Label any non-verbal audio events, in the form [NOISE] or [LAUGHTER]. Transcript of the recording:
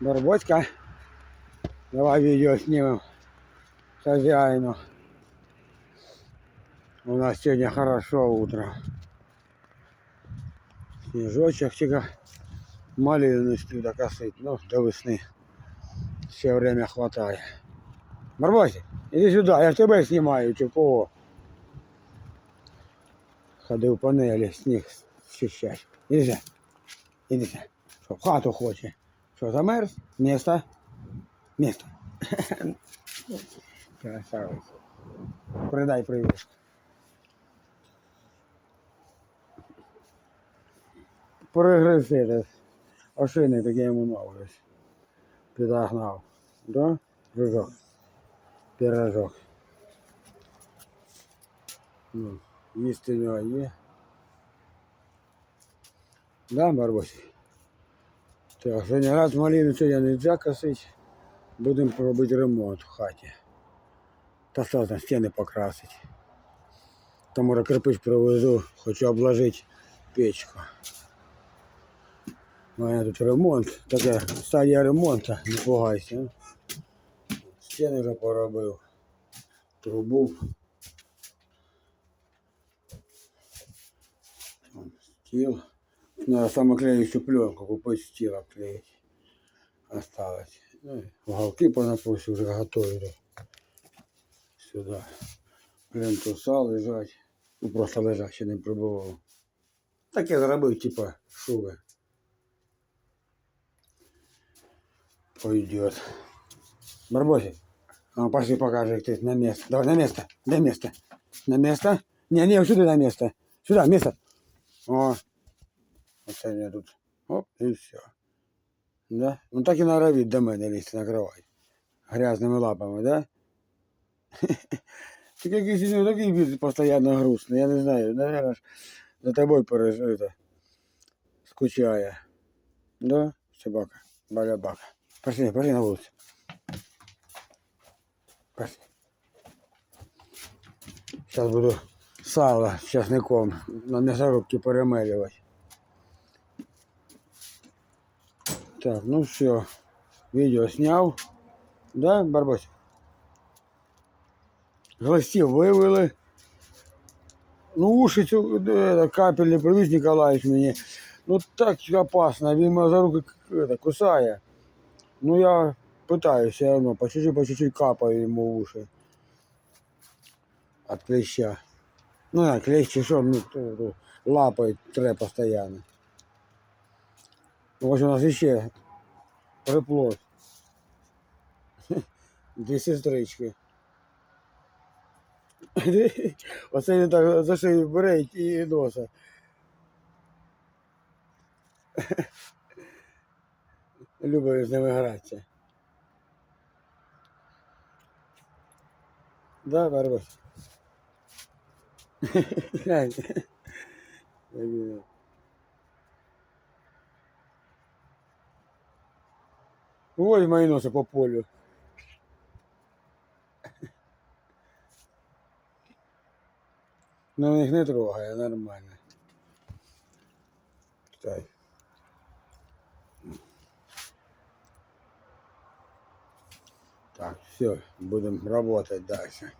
Барбоська. Давай видео снимем. Хозяину. У нас сегодня хорошо утро. Снежочек тільки малину не спів докосить. Ну, до весни. Ще время хватає. Барбосик, іди сюди, я ж тебе знімаю, чи кого. Ходив панелі, сніг щищать. Іди сюди. Іди сюди. Що, в хату хоче. Що, замерз? Место? Место. [LAUGHS] Красавець. Передай привіт. Перегриз этот. Ошейник такий йому новий. Підогнав. Да? Пирожок. Пирожок. Ну, їсти в нього є. Да, Барбосик? Так, сьогодні раз малину сьогодні не можна косити. Будемо робити ремонт в хаті. Та що там стіни покрасити. Та може кирпич привезу, хочу обложити печку. У мене тут ремонт, така стадія ремонту, не пугайся. Стіни вже поробив. Трубу. Вон Стіл. Надо самоклеющую пленку купить стіл обклеить. Осталось. Ну, уголки понапустил уже готовили. Сюда. Плинтуса лежать. Ну просто лежать, ще не прибував. Так я зробив, типа, шуби. Пойдет. Барбосик. А, пошли покажи, ты на место. Давай, на место. На место. На место. Не, не, сюда на место. Сюда, место. О, Оце я тут. Оп, і все. Да? Ну так і норовить до мене лізти на кровать. Грязними лапами, да? [LAUGHS] Ти якийсь ну, такий від постійно грустний, я не знаю, наверное, ж за тобою пережити. Скучає. Да? Собака, балябака. Пошли, пошли на вулицю. Пошли. Сейчас буду сало с часником на мясорубке перемеливать. Так, ну все. Видео снял. Да, Барбосик? Гластів вивели. Ну, уші цю е, капельні привіз Ніколаївич мені. Ну так опасно, він мене за руки к- это, кусає. Ну я питаюся все одно, по чуть-чуть, по чуть-чуть капаю йому в уші. От клеща. Ну, а клещ, що, ну, то- то лапає тре постійно. Ось у нас ще приплод. [LAUGHS] Дві сестрички. [LAUGHS] Оце він так за шию бере і носа. [LAUGHS] Любить з ними гратися. Да, Барбос? Глянь. Ой, мої носи по полю. Ну, їх не трогає, нормально. Так. Так, все, будемо работать дальше.